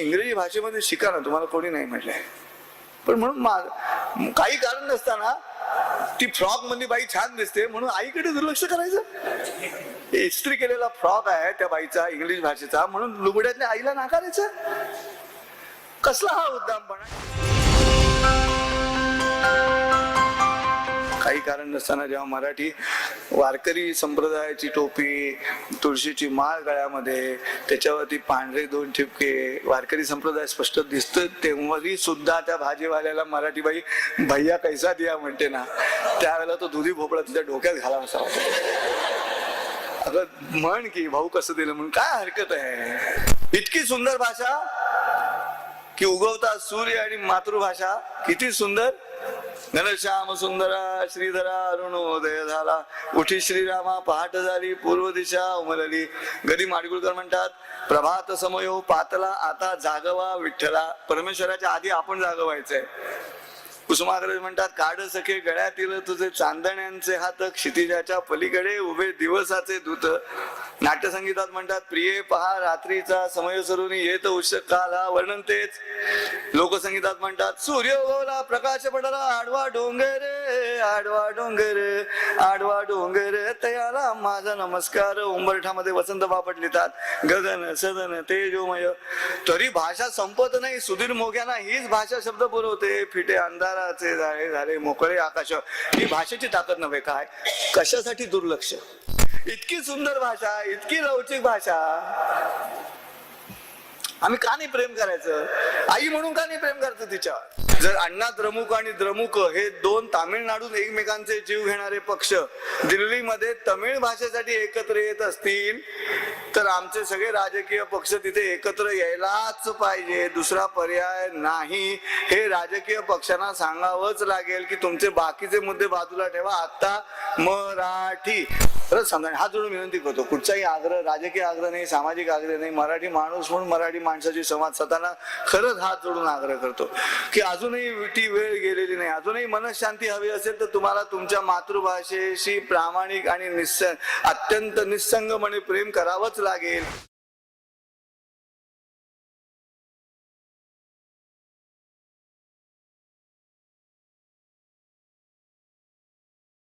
इंग्रजी भाषेमध्ये शिका ना तुम्हाला कोणी नाही म्हटलंय. पण म्हणून मा- काही कारण नसताना ती फ्रॉकमध्ये बाई छान दिसते. म्हणून आईकडे दुर्लक्ष करायचं. इस्त्री केलेला फ्रॉक आहे त्या बाईचा इंग्लिश भाषेचा म्हणून लुगड्यातल्या आईला नाकारायचं. कसला हा उद्दामपणा? काही कारण नसताना जेव्हा मराठी वारकरी संप्रदायाची टोपी तुळशीची माळ गळ्यामध्ये त्याच्यावरती पांढरे दोन ठिपके वारकरी संप्रदाय स्पष्ट दिसतं तेव्हाही सुद्धा त्या भाजीवाल्याला मराठी बाई भैया कैसा दिया? म्हणते ना त्यावेळेला तो दुधी भोपळा तिच्या डोक्यात घालावा असा अगं म्हण की भाऊ कसं दिलं? म्हणून काय हरकत आहे? इतकी सुंदर भाषा की उगवता सूर्य आणि मातृभाषा किती सुंदर. घनश्याम सुंदरा श्रीधरा अरुणोदय झाला उठी श्रीरामा पहाट झाली पूर्व दिशा उमलली. गदी माडगुळकर म्हणतात प्रभात समयो पातला आता जागवा विठ्ठला. परमेश्वराच्या आधी आपण जागवायचंय. कुसुमाग्रज म्हणतात काढ सखे गळ्यातील तुझे चांदण्यांचे हात क्षितिजाच्या पलीकडे उभे दिवसाचे दूत. नाट्यसंगीतात म्हणतात प्रिये पहा रात्रीचा समय सरून येत उषक काला वर्णन तेच. लोकसंगीतात म्हणतात सूर्य उगवला प्रकाश पडला आडवा डोंगर आडवा डोंगर आडवा डोंगर तयाला माझा नमस्कार. उंबरठामध्ये वसंत बापट लिहितात गगन सदन तेजोमय. तरी भाषा संपत नाही सुधीर मोग्यांना हीच भाषा शब्द पुरवते. फिटे अंधाराचे झाले झाले मोकळे आकाश. ही भाषेची ताकद नव्हे काय? कशासाठी दुर्लक्ष? इतकी सुंदर भाषा इतकी लवचिक भाषा. आम्ही का नाही प्रेम करायचं? आई म्हणून का नाही प्रेम करायचं तिच्या जर अण्णा द्रमुक आणि द्रमुक हे दोन तामिळनाडून एकमेकांचे जीव घेणारे पक्ष दिल्लीमध्ये तमिळ भाषेसाठी एकत्र येत असतील तर आमचे सगळे राजकीय पक्ष तिथे एकत्र यायलाच पाहिजे. दुसरा पर्याय नाही. हे राजकीय पक्षांना सांगावंच लागेल की तुमचे बाकीचे मुद्दे बाजूला ठेवा. आता मराठी खरंच समजा हा जोडून विनंती करतो कुठचाही आग्रह राजकीय आग्रह नाही सामाजिक आग्रह नाही मराठी माणूस म्हणून मराठी माणसाची संवाद साधताना खरंच हात जोडून आग्रह करतो. की अजूनही ती वेळ गेलेली नाही अजूनही मनशांती हवी असेल तर तुम्हाला तुमच्या मातृभाषेशी प्रामाणिक आणि निस्स अत्यंत निस्संगपणे प्रेम करावंच लागेल.